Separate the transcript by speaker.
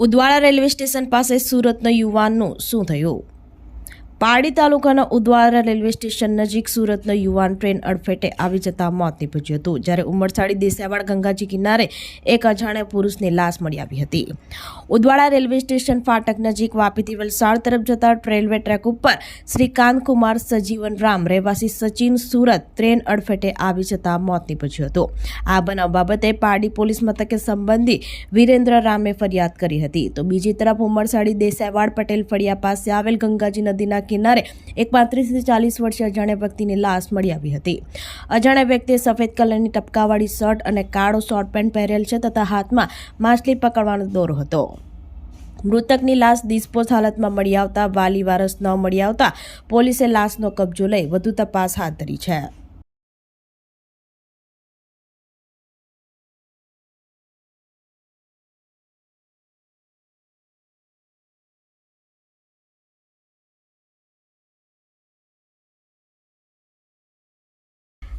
Speaker 1: Udvada railway station પાસે સુરતનો યુવાનનું શું થયું? પારડી તાલુકાના ઉદવાડા રેલવે સ્ટેશન નજીક સુરતનો યુવાન ટ્રેન અડફેટે આવી જતા મોત નીપજ્યું હતું, જ્યારે ઉમરસાડી દેસાવાડ ગંગાજી કિનારે એક અજાણ્યા પુરુષની લાશ મળી આવી હતી. ઉદવાડા રેલવે સ્ટેશન ફાટક નજીક વાપીથી વલસાડ તરફ જતા રેલવે ટ્રેક ઉપર શ્રીકાંત કુમાર સજીવન રામ, રહેવાસી સચિન સુરત ટ્રેન અડફેટે આવી જતા મોત નીપજ્યું હતું. આ બનાવ બાબતે પારડી પોલીસ મથકે સંબંધી વિરેન્દ્ર રામે ફરિયાદ કરી હતી. તો બીજી તરફ ઉમરસાડી દેસાઈવાડ પટેલ ફળિયા પાસે આવેલ ગંગાજી નદીના કિનારે એક પાંત્રીસથી ચાલીસ વર્ષીય અજાણ્યા વ્યક્તિની લાશ મળી આવી હતી. અજાણ્યા વ્યક્તિએ સફેદ કલરની ટપકાવાળી શર્ટ અને કાળો શોર્ટ પેન્ટ પહેરેલ છે તથા હાથમાં માછલી પકડવાનો દોરો હતો. મૃતકની લાશ ડિસ્પોઝ હાલતમાં મળી આવતા વાલી વારસ ન મળી આવતા પોલીસે લાશનો કબજો લઈ વધુ તપાસ હાથ ધરી છે.